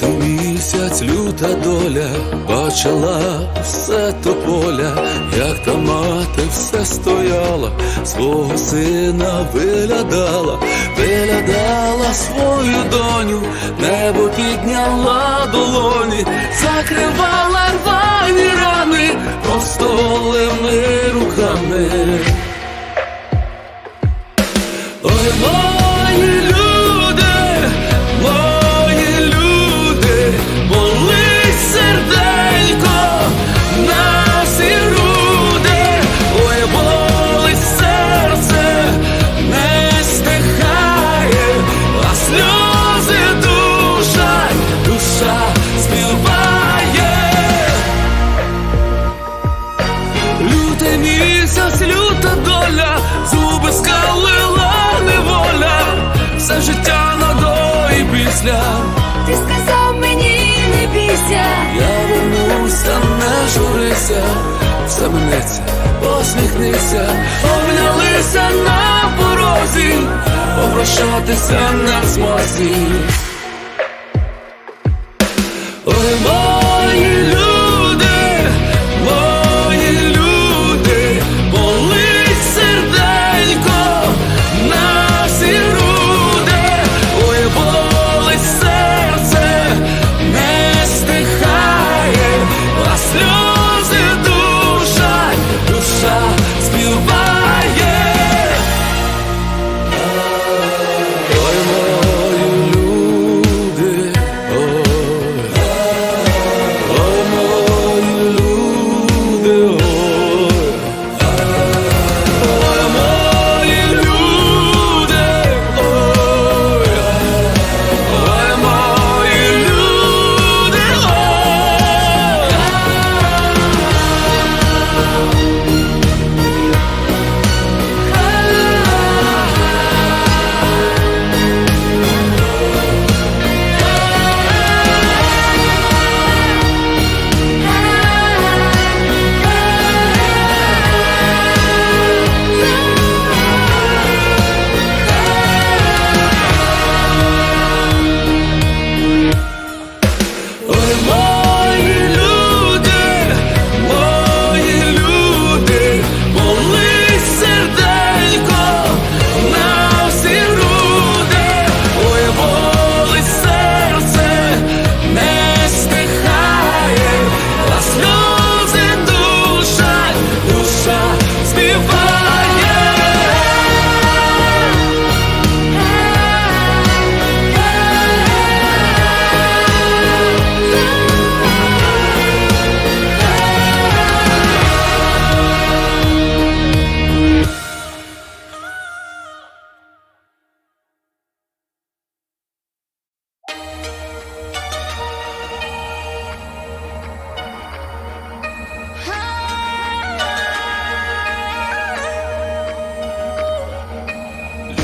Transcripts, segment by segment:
місяць, люта доля, бачила все то поля, як та мати все стояла, свого сина виглядала, виглядала свою доню, небо підняла долоні, закривала рвані рани, просто голими руками. Все посміхнися, обнялися на порозі, попрощатися на змозі. Ой,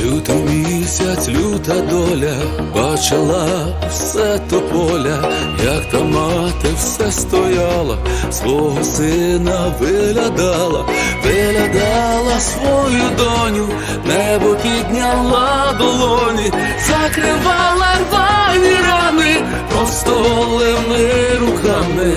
Лютий місяць, люта доля, бачила все то поля, як та мати все стояла, свого сина виглядала, виглядала свою доню, небо підняла долоні, закривала рвані рани, просто голими руками.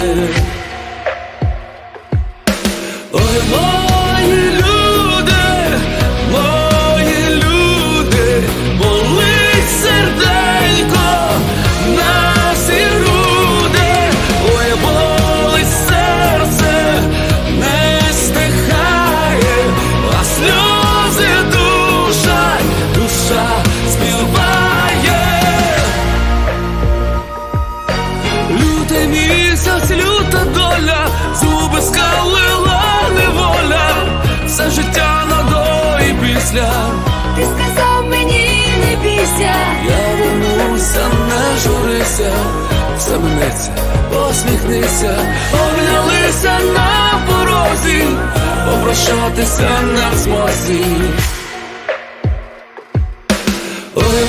зіткнеться, посміхнися, обнялися на порозі, попрощатися на змозі. Ой,